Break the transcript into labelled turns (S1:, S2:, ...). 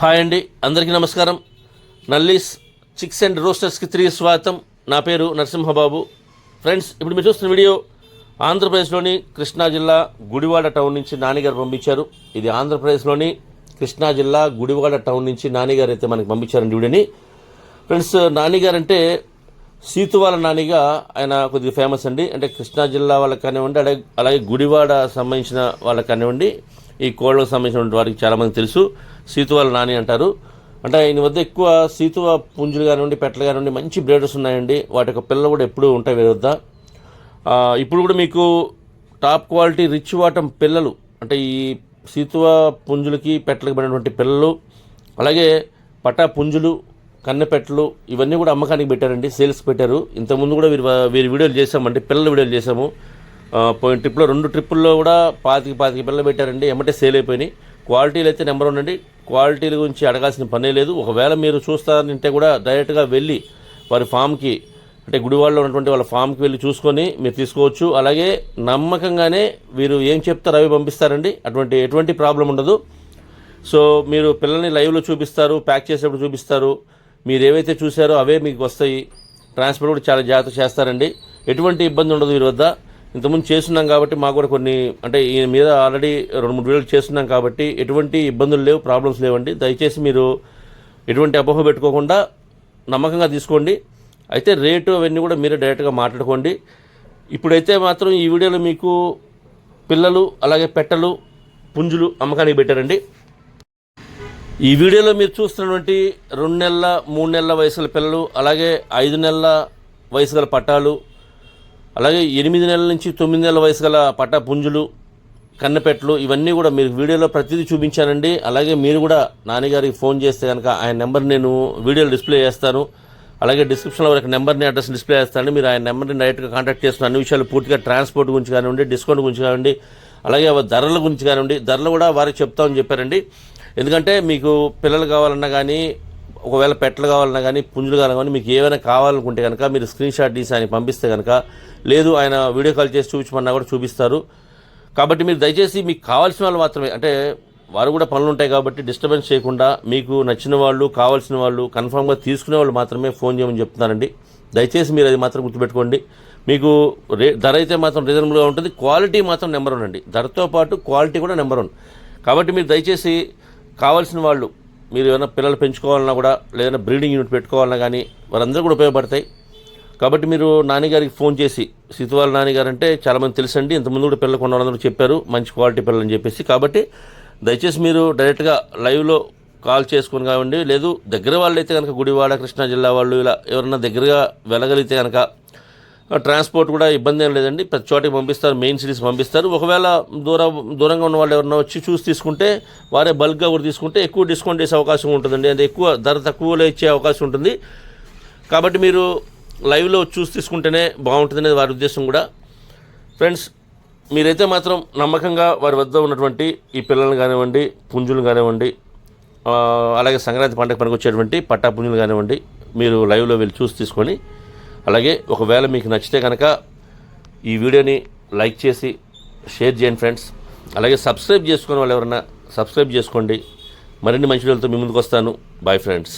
S1: Hi అండి అందరికీ నమస్కారం. నల్లీస్ చిక్స్ అండ్ రోస్టర్స్కి తిరిగి స్వాగతం. నా పేరు నరసింహబాబు. ఫ్రెండ్స్ ఇప్పుడు మీరు చూస్తున్న వీడియో ఆంధ్రప్రదేశ్లోని కృష్ణా జిల్లా గుడివాడ టౌన్ నుంచి నానిగారు పంపించారు. ఇది ఆంధ్రప్రదేశ్లోని కృష్ణా జిల్లా గుడివాడ టౌన్ నుంచి నానిగారు అయితే మనకి పంపించారండి వీడియోని. ఫ్రెండ్స్ నానిగారు అంటే సీతువాల నానిగా ఆయన కొద్దిగా ఫేమస్ అండి. అంటే కృష్ణా జిల్లా వాళ్ళకి కానివ్వండి అలాగే అలాగే గుడివాడ సంబంధించిన వాళ్ళకి కానివ్వండి ఈ కోళ్ళకు సంబంధించిన వారికి చాలామంది తెలుసు. సీతువాల నాని అంటారు. అంటే ఆయన వద్ద ఎక్కువ సీతువ పుంజులు కానివ్వండి పెట్టలు కానివ్వండి మంచి బ్రేడర్స్ ఉన్నాయండి. వాటి యొక్క పిల్లలు కూడా ఎప్పుడూ ఉంటాయి వీరి వద్ద. ఇప్పుడు కూడా మీకు టాప్ క్వాలిటీ రిచ్ వాటం పిల్లలు అంటే ఈ సీతువ పుంజులకి పెట్టలకు పడినటువంటి పిల్లలు అలాగే పటా పుంజులు కన్నెపెట్టలు ఇవన్నీ కూడా అమ్మకానికి పెట్టారండి సేల్స్ పెట్టారు. ఇంతకుముందు కూడా వీరు వీరి వీడియోలు చేసామండి పిల్లల వీడియోలు చేసాము పోయిన ట్రిప్లో రెండు ట్రిప్పుల్లో కూడా పాతికి పాతికి పిల్లలు పెట్టారండి ఎమ్మటే సేల్ అయిపోయినాయి. క్వాలిటీలు అయితే నెంబర్ వన్ అండి. క్వాలిటీల గురించి అడగాల్సిన పనే లేదు. ఒకవేళ మీరు చూస్తారంటే కూడా డైరెక్ట్గా వెళ్ళి వారి ఫామ్కి అంటే గుడివాడలో ఉన్నటువంటి వాళ్ళ ఫామ్కి వెళ్ళి చూసుకొని మీరు తీసుకోవచ్చు. అలాగే నమ్మకంగానే వీరు ఏం చెప్తారో అవి పంపిస్తారండి. అటువంటి ఎటువంటి ప్రాబ్లం ఉండదు. సో మీరు పిల్లల్ని లైవ్లో చూపిస్తారు ప్యాక్ చేసేటప్పుడు చూపిస్తారు. మీరు ఏవైతే చూసారో అవే మీకు వస్తాయి. ట్రాన్స్పోర్ట్ కూడా చాలా జాగ్రత్త చేస్తారండి. ఎటువంటి ఇబ్బంది ఉండదు వీరి వద్ద. ఇంతకుముందు చేస్తున్నాం కాబట్టి మాకు కూడా కొన్ని అంటే ఈయన మీద ఆల్రెడీ రెండు మూడు వీడియోలు చేస్తున్నాం కాబట్టి ఎటువంటి ఇబ్బందులు లేవు ప్రాబ్లమ్స్ లేవండి. దయచేసి మీరు ఎటువంటి అపోహ పెట్టుకోకుండా నమ్మకంగా తీసుకోండి. అయితే రేటు అవన్నీ కూడా మీరే డైరెక్ట్గా మాట్లాడుకోండి. ఇప్పుడైతే మాత్రం ఈ వీడియోలో మీకు పిల్లలు అలాగే పెట్టలు పుంజులు అమ్మకానికి పెట్టారండి. ఈ వీడియోలో మీరు చూస్తున్నటువంటి రెండు నెలల మూడు నెలల వయసు గల పిల్లలు అలాగే ఐదు నెలల వయసు గల పట్టాలు అలాగే ఎనిమిది నెలల నుంచి తొమ్మిది నెలల వయసు గల పట్టా పుంజులు కన్నపెట్టలు ఇవన్నీ కూడా మీరు వీడియోలో ప్రతిదీ చూపించానండి. అలాగే మీరు కూడా నాన్నగారికి ఫోన్ చేస్తే కనుక ఆయన నెంబర్ నేను వీడియోలో డిస్ప్లే చేస్తాను. అలాగే డిస్క్రిప్షన్లో వరకు నెంబర్ని అడ్రస్ డిస్ప్లే చేస్తాను మీరు ఆయన నెంబర్ని డైరెక్ట్గా కాంటాక్ట్ చేస్తున్న అన్ని విషయాలు పూర్తిగా ట్రాన్స్పోర్ట్ గురించి కానివ్వండి డిస్కౌంట్ గురించి కానివ్వండి అలాగే ఆ ధరల గురించి కానివ్వండి ధరలు కూడా వారికి చెప్తామని చెప్పారండి. ఎందుకంటే మీకు పిల్లలు కావాలన్నా కానీ ఒకవేళ పెట్టలు కావాలన్నా కానీ పుంజులు కావాలన్నా కానీ మీకు ఏమైనా కావాలనుకుంటే కనుక మీరు స్క్రీన్ షాట్ తీసి ఆయన పంపిస్తే కనుక లేదు ఆయన వీడియో కాల్ చేసి చూపించమన్నా కూడా చూపిస్తారు. కాబట్టి మీరు దయచేసి మీకు కావాల్సిన వాళ్ళు మాత్రమే అంటే వారు కూడా పనులు ఉంటాయి కాబట్టి డిస్టర్బెన్స్ చేయకుండా మీకు నచ్చిన వాళ్ళు కావాల్సిన వాళ్ళు కన్ఫామ్గా తీసుకునే వాళ్ళు మాత్రమే ఫోన్ చేయమని చెప్తున్నారండి దయచేసి మీరు అది మాత్రం గుర్తుపెట్టుకోండి. మీకు రే ధర అయితే మాత్రం రీజనబుల్గా ఉంటుంది క్వాలిటీ మాత్రం నెంబర్ వన్ అండి. ధరతో పాటు క్వాలిటీ కూడా నెంబర్ వన్. కాబట్టి మీరు దయచేసి కావాల్సిన వాళ్ళు మీరు ఏమైనా పిల్లలు పెంచుకోవాలన్నా కూడా లేదన్నా బ్రీడింగ్ యూనిట్ పెట్టుకోవాలన్నా కానీ వారందరూ కూడా ఉపయోగపడతాయి. కాబట్టి మీరు నాన్నగారికి ఫోన్ చేసి సీతువాల నాన్నగారు అంటే చాలామంది తెలుసండి ఇంతకుముందు కూడా పిల్లలు కొన్నవాళ్ళందరూ చెప్పారు మంచి క్వాలిటీ పిల్లలు అని చెప్పేసి. కాబట్టి దయచేసి మీరు డైరెక్ట్గా లైవ్లో కాల్ చేసుకుని కావండి. లేదు దగ్గర వాళ్ళు అయితే కనుక గుడివాడ కృష్ణా జిల్లా వాళ్ళు ఇలా ఎవరన్నా దగ్గరగా వెళ్ళగలిగితే కనుక ట్రాన్స్పోర్ట్ కూడా ఇబ్బంది ఏం లేదండి. ప్రతి చోటకి పంపిస్తారు మెయిన్ సిటీస్ పంపిస్తారు. ఒకవేళ దూర దూరంగా ఉన్న వాళ్ళు ఎవరైనా వచ్చి చూసి తీసుకుంటే వారే బల్క్గా కూడా తీసుకుంటే ఎక్కువ డిస్కౌంట్ చేసే అవకాశం ఉంటుందండి. అంటే ఎక్కువ ధర తక్కువలో ఇచ్చే అవకాశం ఉంటుంది. కాబట్టి మీరు లైవ్లో చూసి తీసుకుంటేనే బాగుంటుంది అనేది వారి ఉద్దేశం కూడా. ఫ్రెండ్స్ మీరైతే మాత్రం నమ్మకంగా వారి వద్ద ఉన్నటువంటి ఈ పిల్లలు కానివ్వండి పుంజులు కానివ్వండి అలాగే సంక్రాంతి పండుగ పనికి వచ్చేటువంటి పట్టా పుంజులు కానివ్వండి మీరు లైవ్లో వెళ్ళి చూసి తీసుకొని అలాగే ఒకవేళ మీకు నచ్చితే కనుక ఈ వీడియోని లైక్ చేసి షేర్ చేయండి ఫ్రెండ్స్. అలాగే సబ్స్క్రైబ్ చేసుకునే వాళ్ళు ఎవరన్నా సబ్స్క్రైబ్ చేసుకోండి. మరిన్ని మంచి వీడియోలతో మీ ముందుకు వస్తాను. Bye friends